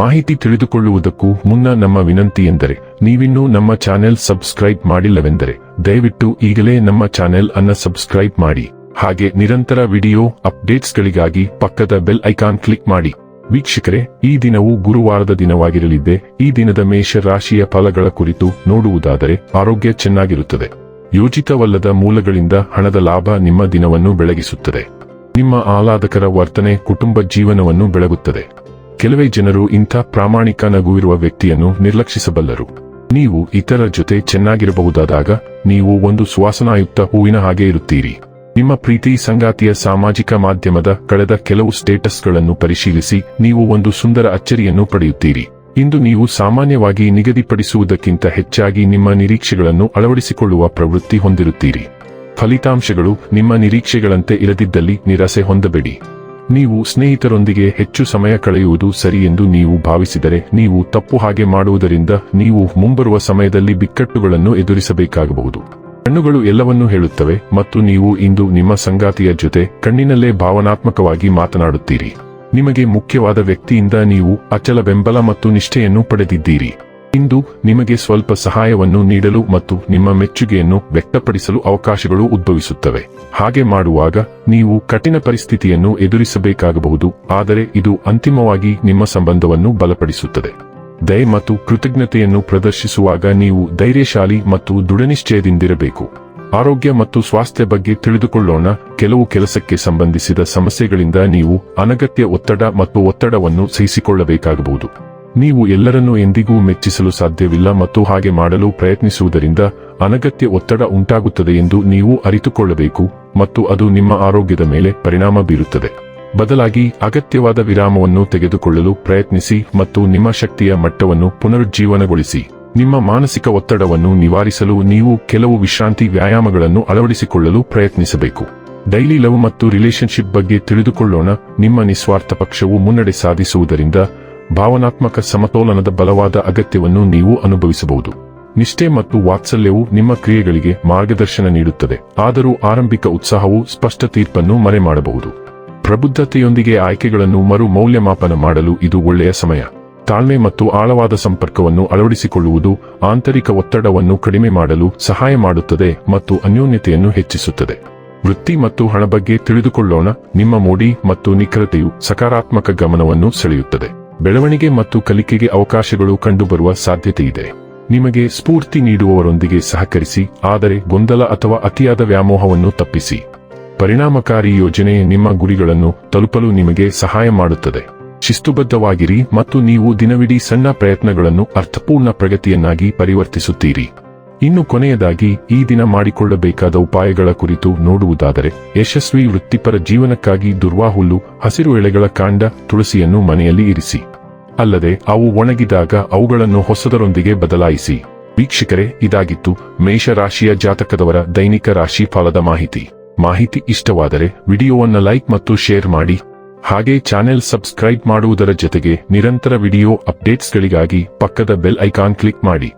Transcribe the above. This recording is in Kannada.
ಮಾಹಿತಿ ತಿಳಿದುಕೊಳ್ಳುವುದಕ್ಕೂ ಮುನ್ನ ನಮ್ಮ ವಿನಂತಿ ಎಂದರೆ, ನೀವಿನ್ನೂ ನಮ್ಮ ಚಾನೆಲ್ ಸಬ್ಸ್ಕ್ರೈಬ್ ಮಾಡಿಲ್ಲವೆಂದರೆ, ದಯವಿಟ್ಟು ಈಗಲೇ ನಮ್ಮ ಚಾನೆಲ್ ಅನ್ನ ಸಬ್ಸ್ಕ್ರೈಬ್ ಮಾಡಿ. ಹಾಗೆ ನಿರಂತರ ವಿಡಿಯೋ ಅಪ್ಡೇಟ್ಸ್ಗಳಿಗಾಗಿ ಪಕ್ಕದ ಬೆಲ್ ಐಕಾನ್ ಕ್ಲಿಕ್ ಮಾಡಿ. ವೀಕ್ಷಕರೇ, ಈ ದಿನವು ಗುರುವಾರದ ದಿನವಾಗಿರಲಿದ್ದೆ, ಈ ದಿನದ ಮೇಷ ರಾಶಿಯ ಫಲಗಳ ಕುರಿತು ನೋಡುವುದಾದರೆ ಆರೋಗ್ಯ ಚೆನ್ನಾಗಿರುತ್ತದೆ. ಯೋಜಿತವಲ್ಲದ ಮೂಲಗಳಿಂದ ಹಣದ ಲಾಭ ನಿಮ್ಮ ದಿನವನ್ನು ಬೆಳಗಿಸುತ್ತದೆ. ನಿಮ್ಮ ಆಹ್ಲಾದಕರ ವರ್ತನೆ ಕುಟುಂಬ ಜೀವನವನ್ನು ಬೆಳಗುತ್ತದೆ. ಕೆಲವೇ ಜನರು ಇಂಥ ಪ್ರಾಮಾಣಿಕ ನಗುವಿರುವ ವ್ಯಕ್ತಿಯನ್ನು ನಿರ್ಲಕ್ಷಿಸಬಲ್ಲರು. ನೀವು ಇತರ ಜೊತೆ ಚೆನ್ನಾಗಿರಬಹುದಾದಾಗ ನೀವು ಒಂದು ಸುವಾಸನಾಯುಕ್ತ ಹೂವಿನ ಹಾಗೆ ಇರುತ್ತೀರಿ. ನಿಮ್ಮ ಪ್ರೀತಿ ಸಂಗಾತಿಯ ಸಾಮಾಜಿಕ ಮಾಧ್ಯಮದ ಕಳೆದ ಕೆಲವು ಸ್ಟೇಟಸ್ಗಳನ್ನು ಪರಿಶೀಲಿಸಿ ನೀವು ಒಂದು ಸುಂದರ ಅಚ್ಚರಿಯನ್ನು ಪಡೆಯುತ್ತೀರಿ. ಇಂದು ನೀವು ಸಾಮಾನ್ಯವಾಗಿ ನಿಗದಿಪಡಿಸುವುದಕ್ಕಿಂತ ಹೆಚ್ಚಾಗಿ ನಿಮ್ಮ ನಿರೀಕ್ಷೆಗಳನ್ನು ಅಳವಡಿಸಿಕೊಳ್ಳುವ ಪ್ರವೃತ್ತಿ ಹೊಂದಿರುತ್ತೀರಿ. ಫಲಿತಾಂಶಗಳು ನಿಮ್ಮ ನಿರೀಕ್ಷೆಗಳಂತೆ ಇರದಿದ್ದಲ್ಲಿ ನಿರಾಸೆ ಹೊಂದಬೇಡಿ. ನೀವು ಸ್ನೇಹಿತರೊಂದಿಗೆ ಹೆಚ್ಚು ಸಮಯ ಕಳೆಯುವುದು ಸರಿ ಎಂದು ನೀವು ಭಾವಿಸಿದರೆ ನೀವು ತಪ್ಪು ಹಾಗೆ ಮಾಡುವುದರಿಂದ ನೀವು ಮುಂಬರುವ ಸಮಯದಲ್ಲಿ ಬಿಕ್ಕಟ್ಟುಗಳನ್ನು ಎದುರಿಸಬೇಕಾಗಬಹುದು. ಕಣ್ಣುಗಳು ಎಲ್ಲವನ್ನೂ ಹೇಳುತ್ತವೆ ಮತ್ತು ನೀವು ಇಂದು ನಿಮ್ಮ ಸಂಗಾತಿಯ ಜೊತೆ ಕಣ್ಣಿನಲ್ಲೇ ಭಾವನಾತ್ಮಕವಾಗಿ ಮಾತನಾಡುತ್ತೀರಿ. ನಿಮಗೆ ಮುಖ್ಯವಾದ ವ್ಯಕ್ತಿಯಿಂದ ನೀವು ಅಚಲ ಬೆಂಬಲ ಮತ್ತು ನಿಷ್ಠೆಯನ್ನು ಪಡೆದಿದ್ದೀರಿ. ಇಂದು ನಿಮಗೆ ಸ್ವಲ್ಪ ಸಹಾಯವನ್ನು ನೀಡಲು ಮತ್ತು ನಿಮ್ಮ ಮೆಚ್ಚುಗೆಯನ್ನು ವ್ಯಕ್ತಪಡಿಸಲು ಅವಕಾಶಗಳು ಉದ್ಭವಿಸುತ್ತವೆ. ಹಾಗೆ ಮಾಡುವಾಗ ನೀವು ಕಠಿಣ ಪರಿಸ್ಥಿತಿಯನ್ನು ಎದುರಿಸಬೇಕಾಗಬಹುದು, ಆದರೆ ಇದು ಅಂತಿಮವಾಗಿ ನಿಮ್ಮ ಸಂಬಂಧವನ್ನು ಬಲಪಡಿಸುತ್ತದೆ. ದಯ ಮತ್ತು ಕೃತಜ್ಞತೆಯನ್ನು ಪ್ರದರ್ಶಿಸುವಾಗ ನೀವು ಧೈರ್ಯಶಾಲಿ ಮತ್ತು ದೃಢನಿಶ್ಚಯದಿಂದಿರಬೇಕು. ಆರೋಗ್ಯ ಮತ್ತು ಸ್ವಾಸ್ಥ್ಯ ಬಗ್ಗೆ ತಿಳಿದುಕೊಳ್ಳೋಣ. ಕೆಲವು ಕೆಲಸಕ್ಕೆ ಸಂಬಂಧಿಸಿದ ಸಮಸ್ಯೆಗಳಿಂದ ನೀವು ಅನಗತ್ಯ ಒತ್ತಡ ಮತ್ತು ಒತ್ತಡವನ್ನು ಸಹಿಸಿಕೊಳ್ಳಬೇಕಾಗಬಹುದು. ನೀವು ಎಲ್ಲರನ್ನೂ ಎಂದಿಗೂ ಮೆಚ್ಚಿಸಲು ಸಾಧ್ಯವಿಲ್ಲ ಮತ್ತು ಹಾಗೆ ಮಾಡಲು ಪ್ರಯತ್ನಿಸುವುದರಿಂದ ಅನಗತ್ಯ ಒತ್ತಡ ಉಂಟಾಗುತ್ತದೆ ಎಂದು ನೀವು ಅರಿತುಕೊಳ್ಳಬೇಕು ಮತ್ತು ಅದು ನಿಮ್ಮ ಆರೋಗ್ಯದ ಮೇಲೆ ಪರಿಣಾಮ ಬೀರುತ್ತದೆ. ಬದಲಾಗಿ ಅಗತ್ಯವಾದ ವಿರಾಮವನ್ನು ತೆಗೆದುಕೊಳ್ಳಲು ಪ್ರಯತ್ನಿಸಿ ಮತ್ತು ನಿಮ್ಮ ಶಕ್ತಿಯ ಮಟ್ಟವನ್ನು ಪುನರುಜ್ಜೀವನಗೊಳಿಸಿ. ನಿಮ್ಮ ಮಾನಸಿಕ ಒತ್ತಡವನ್ನು ನಿವಾರಿಸಲು ನೀವು ಕೆಲವು ವಿಶ್ರಾಂತಿ ವ್ಯಾಯಾಮಗಳನ್ನು ಅಳವಡಿಸಿಕೊಳ್ಳಲು ಪ್ರಯತ್ನಿಸಬೇಕು. ಡೈಲಿ ಲವ್ ಮತ್ತು ರಿಲೇಶನ್ಶಿಪ್ ಬಗ್ಗೆ ತಿಳಿದುಕೊಳ್ಳೋಣ. ನಿಮ್ಮ ನಿಸ್ವಾರ್ಥ ಪಕ್ಷವು ಮುನ್ನಡೆ ಸಾಧಿಸುವುದರಿಂದ ಭಾವನಾತ್ಮಕ ಸಮತೋಲನದ ಬಲವಾದ ಅಗತ್ಯವನ್ನು ನೀವು ಅನುಭವಿಸಬಹುದು. ನಿಷ್ಠೆ ಮತ್ತು ವಾತ್ಸಲ್ಯವು ನಿಮ್ಮ ಕ್ರಿಯೆಗಳಿಗೆ ಮಾರ್ಗದರ್ಶನ ನೀಡುತ್ತದೆ. ಆದರೂ ಆರಂಭಿಕ ಉತ್ಸಾಹವು ಸ್ಪಷ್ಟ ತೀರ್ಪನ್ನು ಮರೆ ಮಾಡಬಹುದು ಪ್ರಬುದ್ಧತೆಯೊಂದಿಗೆ ಆಯ್ಕೆಗಳನ್ನು ಮರು ಮೌಲ್ಯಮಾಪನ ಮಾಡಲು ಇದು ಒಳ್ಳೆಯ ಸಮಯ. ತಾಳ್ಮೆ ಮತ್ತು ಆಳವಾದ ಸಂಪರ್ಕವನ್ನು ಅಳವಡಿಸಿಕೊಳ್ಳುವುದು ಆಂತರಿಕ ಒತ್ತಡವನ್ನು ಕಡಿಮೆ ಮಾಡಲು ಸಹಾಯ ಮಾಡುತ್ತದೆ ಮತ್ತು ಅನ್ಯೋನ್ಯತೆಯನ್ನು ಹೆಚ್ಚಿಸುತ್ತದೆ. ವೃತ್ತಿ ಮತ್ತು ಹಣ ಬಗ್ಗೆ ತಿಳಿದುಕೊಳ್ಳೋಣ. ನಿಮ್ಮ ಮೋಡಿ ಮತ್ತು ನಿಖರತೆಯು ಸಕಾರಾತ್ಮಕ ಗಮನವನ್ನು ಸೆಳೆಯುತ್ತದೆ. ಬೆಳವಣಿಗೆ ಮತ್ತು ಕಲಿಕೆಗೆ ಅವಕಾಶಗಳು ಕಂಡುಬರುವ ಸಾಧ್ಯತೆಯಿದೆ. ನಿಮಗೆ ಸ್ಫೂರ್ತಿ ನೀಡುವವರೊಂದಿಗೆ ಸಹಕರಿಸಿ, ಆದರೆ ಗೊಂದಲ ಅಥವಾ ಅತಿಯಾದ ವ್ಯಾಮೋಹವನ್ನು ತಪ್ಪಿಸಿ. ಪರಿಣಾಮಕಾರಿ ಯೋಜನೆ ನಿಮ್ಮ ಗುರಿಗಳನ್ನು ತಲುಪಲು ನಿಮಗೆ ಸಹಾಯ ಮಾಡುತ್ತದೆ. ಶಿಸ್ತುಬದ್ಧವಾಗಿರಿ ಮತ್ತು ನೀವು ದಿನವಿಡೀ ಸಣ್ಣ ಪ್ರಯತ್ನಗಳನ್ನು ಅರ್ಥಪೂರ್ಣ ಪ್ರಗತಿಯನ್ನಾಗಿ ಪರಿವರ್ತಿಸುತ್ತೀರಿ. ಇನ್ನು ಕೊನೆಯದಾಗಿ, ಈ ದಿನ ಮಾಡಿಕೊಳ್ಳಬೇಕಾದ ಉಪಾಯಗಳ ಕುರಿತು ನೋಡುವುದಾದರೆ, ಯಶಸ್ವಿ ವೃತ್ತಿಪರ ಜೀವನಕ್ಕಾಗಿ ದುರ್ವಾಹುಲ್ಲು, ಹಸಿರು ಎಳೆಗಳ ಕಾಂಡ, ತುಳಸಿಯನ್ನು ಮನೆಯಲ್ಲಿ ಇರಿಸಿ. ಅಲ್ಲದೆ, ಅವು ಒಣಗಿದಾಗ ಅವುಗಳನ್ನು ಹೊಸದರೊಂದಿಗೆ ಬದಲಾಯಿಸಿ. ವೀಕ್ಷಕರೇ, ಇದಾಗಿತ್ತು ಮೇಷರಾಶಿಯ ಜಾತಕದವರ ದೈನಿಕ ರಾಶಿ ಫಲದ ಮಾಹಿತಿ. ಮಾಹಿತಿ ಇಷ್ಟವಾದರೆ, ವಿಡಿಯೋವನ್ನು ಲೈಕ್ ಮತ್ತು ಶೇರ್ ಮಾಡಿ. ಹಾಗೆ ಚಾನೆಲ್ ಸಬ್ಸ್ಕ್ರೈಬ್ ಮಾಡುವುದರ ಜೊತೆಗೆ ನಿರಂತರ ವಿಡಿಯೋ ಅಪ್ಡೇಟ್ಸ್ಗಳಿಗಾಗಿ ಪಕ್ಕದ ಬೆಲ್ ಐಕಾನ್ ಕ್ಲಿಕ್ ಮಾಡಿ.